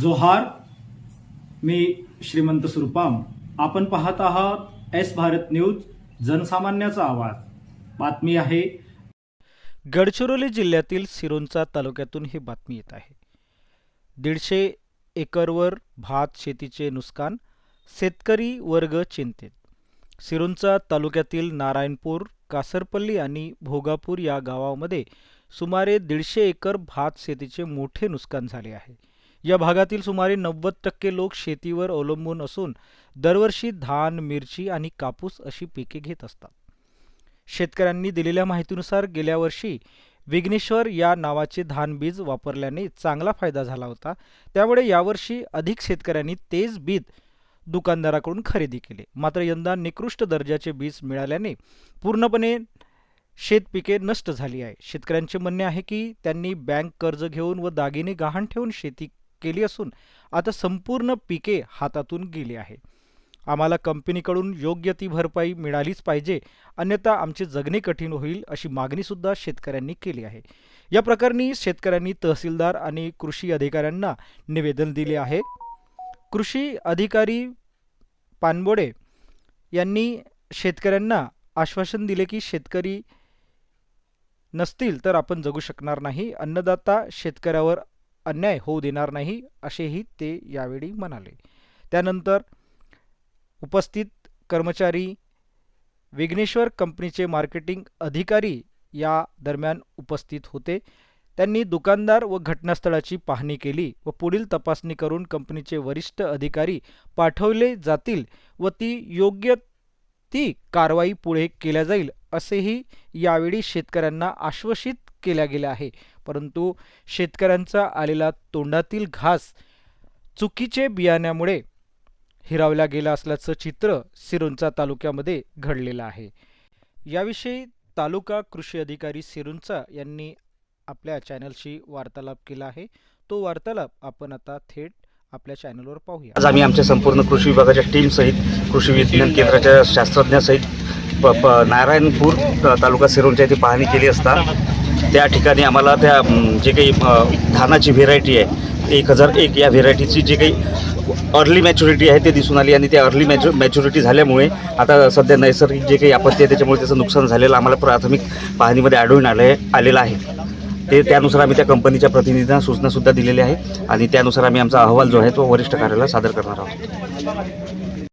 जोहार मी श्रीमंत सुरपाम. आपण पाहत आहात एस भारत न्यूज जनसामान्याचा आवाज. बातमी आहे. गडचिरोली जिल्ह्यातील सिरोंचा तालुक्यातून ही बातमी येत आहे. दीडशे एकरवर भात शेतीचे नुकसान शेतकरी वर्ग चिंतेत. सिरोंचा तालुक्यातील नारायणपूर कासरपल्ली आणि भोगापूर या गावामध्ये सुमारे दीडशे एकर भात शेतीचे मोठे नुकसान झाले आहे. या भागातील सुमारे नव्वद टक्के लोक शेतीवर अवलंबून असून दरवर्षी धान मिरची आणि कापूस अशी पिके घेत असतात. शेतकऱ्यांनी दिलेल्या माहितीनुसार गेल्या वर्षी विघ्नेश्वर या नावाचे धान बीज वापरल्याने चांगला फायदा झाला होता. त्यामुळे यावर्षी अधिक शेतकऱ्यांनी तेच बीज दुकानदाराकडून खरेदी केले. मात्र यंदा निकृष्ट दर्जाचे बीज मिळाल्याने पूर्णपणे शेतपिके नष्ट झाली आहे. शेतकऱ्यांचे म्हणणे आहे की त्यांनी बँक कर्ज घेऊन व दागिने गहाण ठेवून शेती केली असून आता संपूर्ण पिके हातातून गेली आहे. आम्हाला कंपनीकडून योग्य ती भरपाई मिळालीच पाहिजे अन्यथा आमचे जगणे कठीण होईल अशी मागणीसुद्धा शेतकऱ्यांनी केली आहे. या प्रकरणी शेतकऱ्यांनी तहसीलदार आणि कृषी अधिकाऱ्यांना निवेदन दिले आहे. कृषी अधिकारी पानबोडे यांनी शेतकऱ्यांना आश्वासन दिले की शेतकरी नसतील तर आपण जगू शकणार नाही. अन्नदाता शेतकऱ्यावर अन्याय होऊ देणार नाही असेही ते यावेळी म्हणाले. त्यानंतर उपस्थित कर्मचारी विघ्नेश्वर कंपनीचे मार्केटिंग अधिकारी या दरम्यान उपस्थित होते. त्यांनी दुकानदार व घटनास्थळाची पाहणी केली व पुढील तपासणी करून कंपनीचे वरिष्ठ अधिकारी पाठवले जातील व ती योग्य ती कारवाई पुढे केल्या जाईल असेही यावेळी शेतकऱ्यांना आश्वासित केल्या गेले आहे. परंतु शेतकऱ्यांचा आलेला तोंडातील घास चुकीचे बियाण्यामुळे हिरावला गेला असल्याचं चित्र सिरोंचा तालुक्यामध्ये घडलेलं आहे. याविषयी तालुका कृषी अधिकारी सिरुंचा यांनी आपल्या चॅनलशी वार्तालाप केला आहे. तो वार्तालाप आपण आता थेट आपल्या चॅनलवर पाहूया. आज आम्ही आमच्या संपूर्ण कृषी विभागाच्या टीमसहित कृषी विज्ञान केंद्राच्या शास्त्रज्ञासहित प प नारायणपूर तालुका सिरोंच्या इथे पाहणी केली असता त्या ठिकाणी आम्हाला त्या जे काही धानाची व्हेरायटी आहे एक हजार एक या व्हेरायटीची जी काही अर्ली मॅच्युरिटी आहे ते दिसून आली आणि त्या अर्ली मॅच्यु मॅच्युरिटी झाल्यामुळे आता सध्या नैसर्गिक जे काही आपत्ती आहे त्याच्यामुळे त्याचं नुकसान झालेलं आम्हाला प्राथमिक पाहणीमध्ये आढळून आलं आलेलं आहे. ते त्यानुसार आम्ही त्या कंपनीच्या प्रतिनिधींना सूचनासुद्धा दिलेल्या आहे आणि त्यानुसार आम्ही आमचा अहवाल जो आहे तो वरिष्ठ कार्यालयाला सादर करणार आहोत.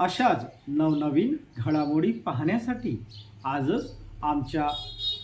अशाच नवनवीन घडामोडी पाहण्यासाठी आजच आमच्या